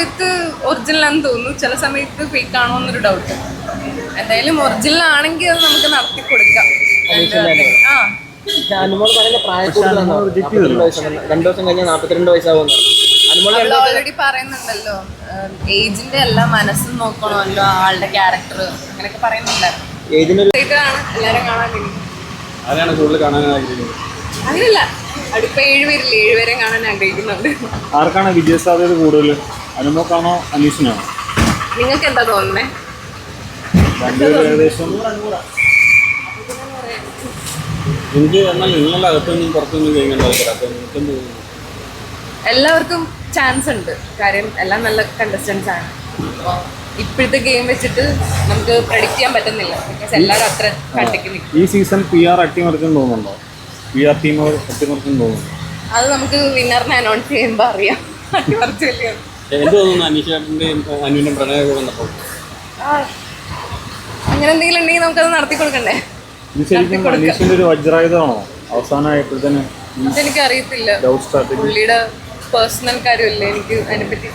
സമയത്ത് ഒറിജിനൽ ആണെന്ന് തോന്നുന്നു. ചില സമയത്ത് ഫേക്ക് ആണോ എന്നൊരു ഡൗട്ട് എന്തായാലും ഒറിജിനൽ ആണെങ്കിൽ അത് നമുക്ക് നടത്തി കൊടുക്കാം. ആ. അനുമോൾ പറയുന്ന രണ്ടു ദിവസം കഴിഞ്ഞാൽ വയസ്സാവുന്നു ഓൾറെഡി പറയുന്നുണ്ടല്ലോ. ഏജിന്റെ അല്ല മനസ്സും നോക്കണമല്ലോ ആളുടെ ക്യാരക്ടർ അങ്ങനെയൊക്കെ പറയുന്നുണ്ടായിരുന്നു. അങ്ങനല്ല അടുപ്പ എല്ലാരും കാണാൻ അങ്ങനെയല്ല. അടുത്ത ഏഴുപേരില്ലേ ഏഴുപേരെ കാണാൻ ആഗ്രഹിക്കുന്നുണ്ട്. ആർക്കാണ് വിജയ സാധ്യത കൂടുതൽ അനുമോക്കാണോ അനീഷിനാണോ നിങ്ങൾക്ക് എന്താ തോന്നുന്നേ? രണ്ടുപേരും ഏകദേശം എനിക്ക് എന്നാൽ നിങ്ങളുടെ അകത്തൊന്നും പുറത്തൊന്നും തോന്നുന്നു. എല്ലാവർക്കും ചാൻസ് ഉണ്ട്. കാര്യം എല്ലാം നല്ല കണ്ടസ്റ്റൻസ് ആണ്. അപ്പോൾ ഇപ്പോഴത്തെ ഗെയിം വെച്ചിട്ട് നമുക്ക് പ്രഡിക്റ്റ് ചെയ്യാൻ പറ്റുന്നില്ല. ബിക്കോസ് എല്ലാവരും അത്ര കണ്ടിക്ക് നിൽക്കും. ഈ സീസൺ പി ആർ അട്ടിമറിക്കും തോന്നുന്നുണ്ടോ? പി ആർ ടീം അട്ടിമറിക്കും തോന്നുന്നു അത് നമുക്ക് വിന്നറിനെ അനൗൺസ് ചെയ്യുമ്പോൾ അറിയാം. കുറച്ചില്ല എന്ത് തോന്നുന്നു അനീഷേട്ടന്റെയും അനുവിന്റെയും പ്രണയമൊക്കെ വന്നപ്പോൾ? അങ്ങനെ എന്തെങ്കിലും ഉണ്ടെങ്കിൽ നമുക്കത് നടത്തി കൊടുക്കണ്ടേ? ഇത് ശരിക്കും അനീഷിന്റെ ഒരു വജ്രായുധമാണോ? അവസാനമായപ്പോഴത്തേന് എനിക്ക് അറിയത്തില്ല ഡൗട്ട് സ്റ്റാർട്ട് പുള്ളിയുടെ പേഴ്സണൽ കാര്യമല്ലേ എനിക്ക് അതിനെപ്പറ്റി?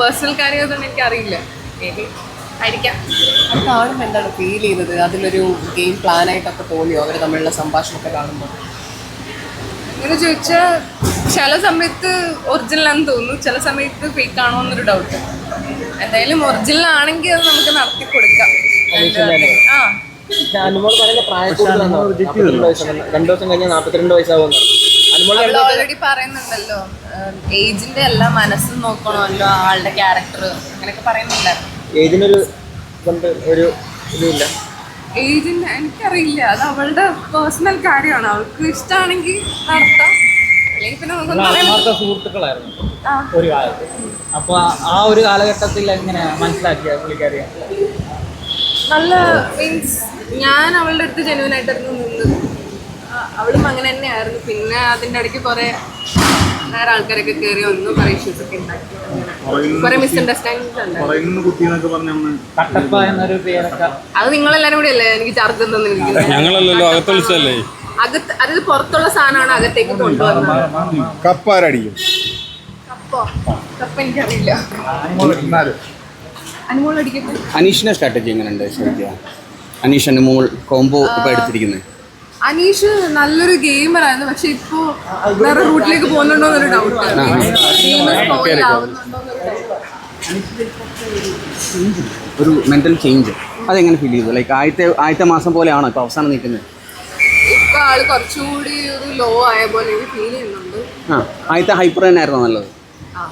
പേഴ്സണൽ കാര്യമൊന്നും എനിക്ക് അറിയില്ല ബി ആയിരിക്കാം. അത് കാണുമ്പോൾ എന്താണ് ഫീൽ ചെയ്തത്? അതിലൊരു ഗെയിം പ്ലാൻ ആയിട്ടൊക്കെ തോന്നിയോ? അവർ തമ്മിലുള്ള സംഭാഷണമൊക്കെ കാണുമ്പോൾ അങ്ങനെ ചോദിച്ചാൽ ചില സമയത്ത് ഒറിജിനൽ ആണെന്ന് തോന്നുന്നു. ചില സമയത്ത് ഫേക്ക് ആണോ എന്നൊരു ഡൗട്ട് എന്തായാലും ഒറിജിനൽ ആണെങ്കിൽ അത് നമുക്ക് നടത്തി കൊടുക്കാം. ആ. അനുമോൾ പറയുന്ന പ്രായം കൂടുതലാണ്? നാപ്പത്തിരണ്ട് വയസ്സാണ്. രണ്ടു ദിവസം കഴിഞ്ഞാൽ അനുമോൾ അവൾ ഓൾറെഡി പറയുന്നുണ്ടല്ലോ. ഏജിന്റെ അല്ല മനസ്സും നോക്കണമല്ലോ ആളുടെ ക്യാരക്ടർ അങ്ങനെയൊക്കെ പറയുന്നുണ്ടായിരുന്നു. ഏതിനൊരു ഒരു ഇതുമില്ല. ഏജിന്റെ എനിക്കറിയില്ല. അത് അവളുടെ പേഴ്സണൽ കാര്യമാണ്. അവൾക്ക് ഇഷ്ടമാണെങ്കിൽ നടത്താം അല്ലെങ്കിൽ പിന്നെ നമുക്കൊന്നും പറയാൻ ആത്മാർത്ഥ സുഹൃത്തുക്കളായിരുന്നു. ഒരു കാലത്ത്. അപ്പൊ ആ ഒരു കാലഘട്ടത്തിൽ എങ്ങനെ മനസ്സിലാക്കിയ പുള്ളിക്കാരിയെ? നല്ല മീൻസ് ഞാൻ അവളുടെ അടുത്ത് ജെനുവൻ ആയിട്ടായിരുന്നു നിന്നത് അവളും അങ്ങനെ തന്നെയായിരുന്നു. പിന്നെ അതിന്റെ ഇടയ്ക്ക് കുറെ വേറെ ആൾക്കാരൊക്കെ കയറി ഒന്നും കുറെ ഇഷ്യൂസ് ഒക്കെ ഉണ്ടാക്കി. കുറെ മിസ്അണ്ടർസ്റ്റാൻഡിങ്സ് ഉണ്ടായി പറയുന്ന കുട്ടി എന്നൊക്കെ പറഞ്ഞാൽ കട്ടപ്പ എന്നൊരു പേരൊക്കെ. അത് നിങ്ങളെല്ലാരും കൂടെ അല്ലേ? എനിക്ക് ചാർജ് തന്നിരിക്കുന്നത് ഞങ്ങളല്ലല്ലോ അകത്ത് വിളിച്ചല്ലേ അകത്ത് അതായത് പുറത്തുള്ള സാധനമാണ് അകത്തേക്ക് കൊണ്ടുവന്നത് കപ്പോ? കപ്പ എനിക്കറിയില്ല. അനുമോൾ അടിക്കട്ടെ അനീഷിന്റെ സ്ട്രാറ്റജി എങ്ങനെയുണ്ട്? ശരിക്കും അനീഷ് അനുമോൾ കോംബോ ഇപ്പൊ എടുത്തിരിക്കുന്നത് അനീഷ് നല്ലൊരു ഗെയിമർ ആയിരുന്നു. പക്ഷെ ഇപ്പോ വേറെ റൂട്ടിലേക്ക് പോകുന്നുണ്ടോ എന്നൊരു ഡൗട്ട് ഒരു മെന്റൽ ചേഞ്ച് അതെങ്ങനെ ഫീൽ ചെയ്തു? ലൈക്ക് ആദ്യത്തെ ആദ്യത്തെ മാസം പോലെയാണോ ഇപ്പൊ അവസാനം നിൽക്കുന്നത്? ഇപ്പൊ ആൾ കുറച്ചുകൂടി ഒരു ലോ ആയ പോലെ എനിക്ക് ഫീൽ ചെയ്യുന്നുണ്ട്. ആ ആദ്യത്തെ ഹൈപ്പർ തന്നെയായിരുന്നു നല്ലത്? ആ.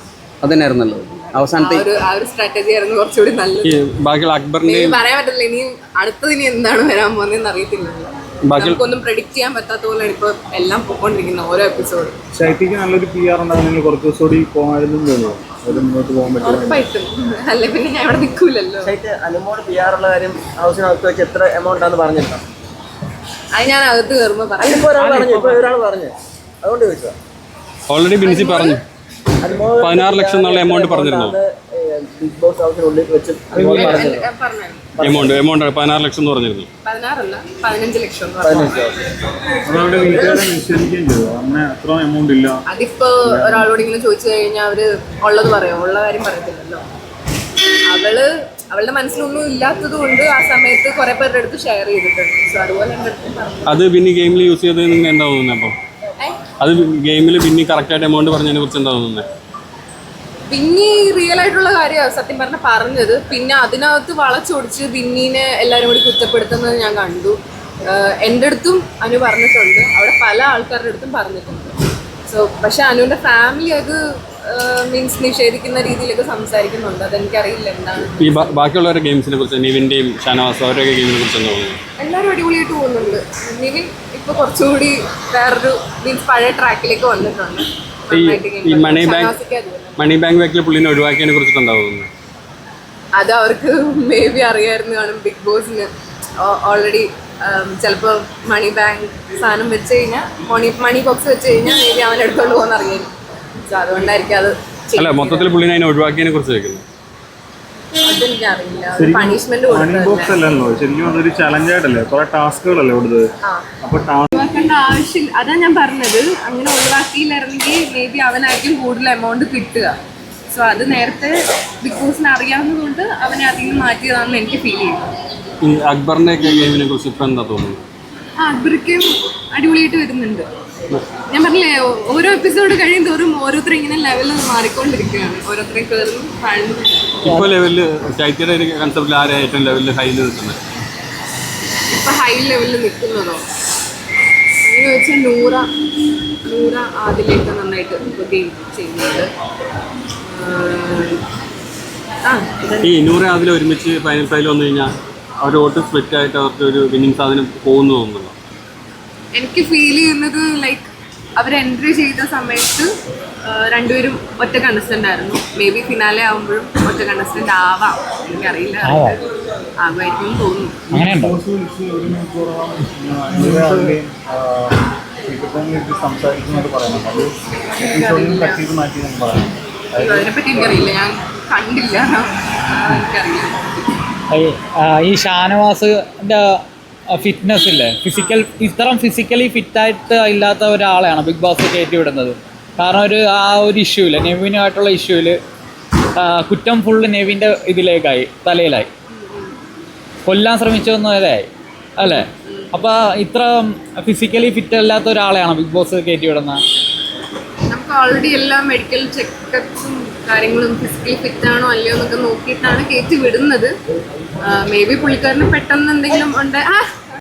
അത് തന്നെയായിരുന്നു നല്ലത് ആ അവസാനത്തെ ഒരു ആ ഒരു സ്ട്രാറ്റജി ആയിരുന്നു കുറച്ചുകൂടി നല്ലത്. ബാക്കിയുള്ള അക്ബറിന്റെ പറയാൻ പറ്റില്ല ഇനി അടുത്തത് ഇനി എന്താണ് വരാൻ പോകുന്നതെന്ന് അറിയത്തില്ലല്ലോ ബാക്കി നമുക്കൊന്നും പ്രഡിക്റ്റ് ചെയ്യാൻ പറ്റാത്ത പോലെയാണ് ഇപ്പൊ എല്ലാം പോയിക്കൊണ്ടിരിക്കുന്നത് ഓരോ എപ്പിസോഡ് ശൈത്യക്ക് നല്ലൊരു പി ആർ ഉണ്ടാകുന്നെങ്കിൽ കുറച്ച് ദിവസം കൂടി പോകാമായിരുന്നു തോന്നുന്നു. അത് മുന്നോട്ട് പോകാൻ പറ്റും ഉറപ്പായിട്ടും. അല്ലെ പിന്നെ ഞാൻ ഇവിടെ നിൽക്കൂലല്ലോ. അനുമോൾ പി ആർ ഉള്ള കാര്യം ഹൗസിനകത്ത് വെച്ച് എത്ര എമൗണ്ട് ആണെന്ന് പറഞ്ഞിരുന്നു അത് ഞാൻ അകത്ത് കയറുമ്പോ പറയാം. ഇപ്പൊ ഒരാൾ പറഞ്ഞു ഇപ്പൊ ഒരാൾ പറഞ്ഞു. അതുകൊണ്ട് ചോദിച്ചോ ഓൾറെഡി ബിൻസി പറഞ്ഞു. പതിനാറ് ലക്ഷം എന്നുള്ള എമൗണ്ട് പറഞ്ഞിരുന്നു. ബിഗ് ബോസ് ഹൗസിനുള്ളിൽ വെച്ച് എമൗണ്ട് എമൗണ്ട് പതിനാറ് ലക്ഷം എന്ന് പറഞ്ഞിരുന്നു. പതിനാറല്ല പതിനഞ്ച് ലക്ഷം അതിപ്പോ ഒരാളോടെങ്കിലും ചോദിച്ചു കഴിഞ്ഞാൽ അവർ ഉള്ളത് പറയും. ഉള്ള കാര്യം പറയത്തില്ലല്ലോ. അവൾ അവളുടെ മനസ്സിലൊന്നും ഇല്ലാത്തത് കൊണ്ട് ആ സമയത്ത് കുറെ പേരുടെ അടുത്ത് ഷെയർ ചെയ്തിട്ടുണ്ട്. സോ അതുപോലെ എന്റെ അടുത്ത് പറഞ്ഞു. അത് പിന്നെ ഗെയിമിൽ യൂസ് ചെയ്തത് നിങ്ങൾ എന്താ തോന്നുന്നത് അപ്പം? അത് ഗെയിമിൽ പിന്നെ കറക്റ്റായിട്ട് എമൗണ്ട് പറഞ്ഞതിനെ കുറിച്ച് എന്താ തോന്നുന്നത് ബിന്നി റിയൽ ആയിട്ടുള്ള കാര്യമാണ് സത്യം പറഞ്ഞ പറഞ്ഞത്. പിന്നെ അതിനകത്ത് വളച്ചൊടിച്ച് ബിന്നീനെ എല്ലാവരും കൂടി കുറ്റപ്പെടുത്തുന്നത് ഞാൻ കണ്ടു. എന്റെ അടുത്തും അനു പറഞ്ഞിട്ടുണ്ട്. അവിടെ പല ആൾക്കാരുടെ അടുത്തും പറഞ്ഞിട്ടുണ്ട്. സോ പക്ഷെ അനുവിന്റെ ഫാമിലി അത് മീൻസ് നിഷേധിക്കുന്ന രീതിയിലൊക്കെ സംസാരിക്കുന്നുണ്ട്. അതെനിക്കറിയില്ല എന്താണ്. ഈ ബാ- ബാക്കിയുള്ളവരുടെ ഗെയിംസിനെ കുറിച്ച് നിവിന്റെയും ഷാനവാസ് അവരുടെയൊക്കെ ഗെയിമിനെ കുറിച്ച് എന്താ തോന്നുന്നത്? എല്ലാവരും അടിപൊളിയായിട്ട് പോകുന്നുണ്ട്. നിവിൻ ഇപ്പോൾ കുറച്ചുകൂടി വേറൊരു മീൻസ് പഴയ ട്രാക്കിലേക്ക് വന്നിട്ടുണ്ട്. ഈ നന്നായിട്ട് game ഈ മണി കളിക്കും. ഷാനവാസിക്ക് അതുപോലെ. മണി ബാങ്ക് ബാക്കിൽ പുള്ളിനെ ഒഴിവാക്കിയതിനെ കുറിച്ചിട്ട് എന്താ തോന്നുന്നത്? അത് അവർക്ക് മേ ബി അറിയായിരുന്നു കാണും ബിഗ് ബോസിന് ഓൾറെഡി ചിലപ്പോൾ മണി ബാങ്ക് സാധനം വെച്ച് കഴിഞ്ഞാൽ മണി മണി ബോക്സ് വെച്ച് കഴിഞ്ഞാൽ മേ ബി അവൻ എടുത്തോണ്ട് പോകുന്ന അറിയായിരുന്നു സോ അതുകൊണ്ടായിരിക്കും അത് അല്ല മൊത്തത്തിൽ പുള്ളിനെ അതിനെ ഒഴിവാക്കിയതിനെ കുറിച്ച് ചോദിക്കുന്നത് ബോക്സ് അല്ലല്ലോ ശരിക്കും അതൊരു ചലഞ്ചായിട്ടല്ലേ കുറെ ടാസ്കുകളല്ലേ കൊടുത്തത് അപ്പൊ ടാസ്ക് ഒഴിവാക്കേണ്ട ആവശ്യമില്ല അതാ ഞാൻ പറഞ്ഞത്. അങ്ങനെ ഒഴിവാക്കിയില്ലായിരുന്നെങ്കിൽ മേ ബി അവനായിരിക്കും കൂടുതൽ എമൗണ്ട് കിട്ടുക. സോ അത് നേരത്തെ ബിഗ് ബോസിന് അറിയാവുന്നതുകൊണ്ട് അവനെ അതിൽ നിന്ന് മാറ്റിയതാണെന്ന് എനിക്ക് ഫീൽ ചെയ്യുന്നു അക്ബറിനെ അക്ബറിന്റെ ഒക്കെ ഗെയിമിനെ കുറിച്ച് ഇപ്പൊ എന്താ തോന്നുന്നു ആ അക്ബർക്കും അടിപൊളിയായിട്ട് വരുന്നുണ്ട്. ഞാൻ പറഞ്ഞില്ലേ ഓരോ എപ്പിസോഡ് കഴിയും തോറും ഓരോരുത്തർ ഇങ്ങനെ ലെവൽ മാറിക്കൊണ്ടിരിക്കുകയാണ്. ഓരോരുത്തരെ കേറും താഴ്ന്നു ഇപ്പൊ ലെവലിൽ ചൈത്യയുടെ ഒരു കൺസെപ്റ്റിൽ ആരാ ഏറ്റവും ലെവലിൽ ഹൈയിൽ നിൽക്കുന്നത് ഇപ്പൊ ഹൈ ലെവലിൽ നിൽക്കുന്നതോ? അങ്ങനെ വെച്ചാൽ നൂറ നൂറ ആദ്യത്തെ നന്നായിട്ട് ഇപ്പൊ ഗെയിം ചെയ്യുന്നുണ്ട് ആ. ഈ നൂറ് അതിൽ ഒരുമിച്ച് ഫൈനൽ ഫൈൽ വന്നു കഴിഞ്ഞാൽ അവർ വോട്ട് സ്പ്ലിറ്റ് ആയിട്ട് അവർക്ക് ഒരു വിന്നിങ് സാധനം പോകുന്നു തോന്നുന്നു എനിക്ക് ഫീൽ ചെയ്യുന്നത് ലൈക്ക് അവർ എൻട്രി ചെയ്ത സമയത്ത് രണ്ടുപേരും ഒറ്റ കണ്ടസ്റ്റന്റ് ആയിരുന്നു. മേ ബി ഫിനാലെ ആവുമ്പോഴും ഒറ്റ കണ്ടസ്റ്റന്റ് ആവാം. എനിക്കറിയില്ല. ആകുമായിരിക്കും തോന്നുന്നു. സംസാരിക്കുന്നത് അതിനെപ്പറ്റി എനിക്കറിയില്ല. ഞാൻ കണ്ടില്ല. എനിക്കറിയില്ല. ഈ ഷാനവാസിന്റെ ഫിറ്റ്നസ് ഇല്ലേ? ഫിസിക്കൽ ഇത്തരം ഫിസിക്കലി ഫിറ്റായിട്ട് ഇല്ലാത്ത ഒരാളെയാണ് ബിഗ് ബോസ് കയറ്റി വിടുന്നത് കാരണം ഒരു ആ ഒരു ഇഷ്യൂവിൽ നെവിനുമായിട്ടുള്ള ഇഷ്യൂവിൽ കുറ്റം ഫുള്ള് നെവിന്റെ ഇതിലേക്കായി തലയിലായി. കൊല്ലാൻ ശ്രമിച്ചൊന്നുമല്ലായി അല്ലേ? അപ്പോൾ ഇത്ര ഫിസിക്കലി ഫിറ്റ് അല്ലാത്ത ഒരാളെയാണ് ബിഗ് ബോസ് കയറ്റി വിടുന്നത് നമുക്ക് ഓൾറെഡി എല്ലാ മെഡിക്കൽ ചെക്കപ്സും കാര്യങ്ങളും ഫിസിക്കലി ഫിറ്റ് ആണോ അല്ലയോ എന്നൊക്കെ നോക്കിയിട്ടാണ് കയറ്റി വിടുന്നത്. മേ ബി പുള്ളിക്കാരന് പെട്ടെന്ന് എന്തെങ്കിലും ഉണ്ട്. ആ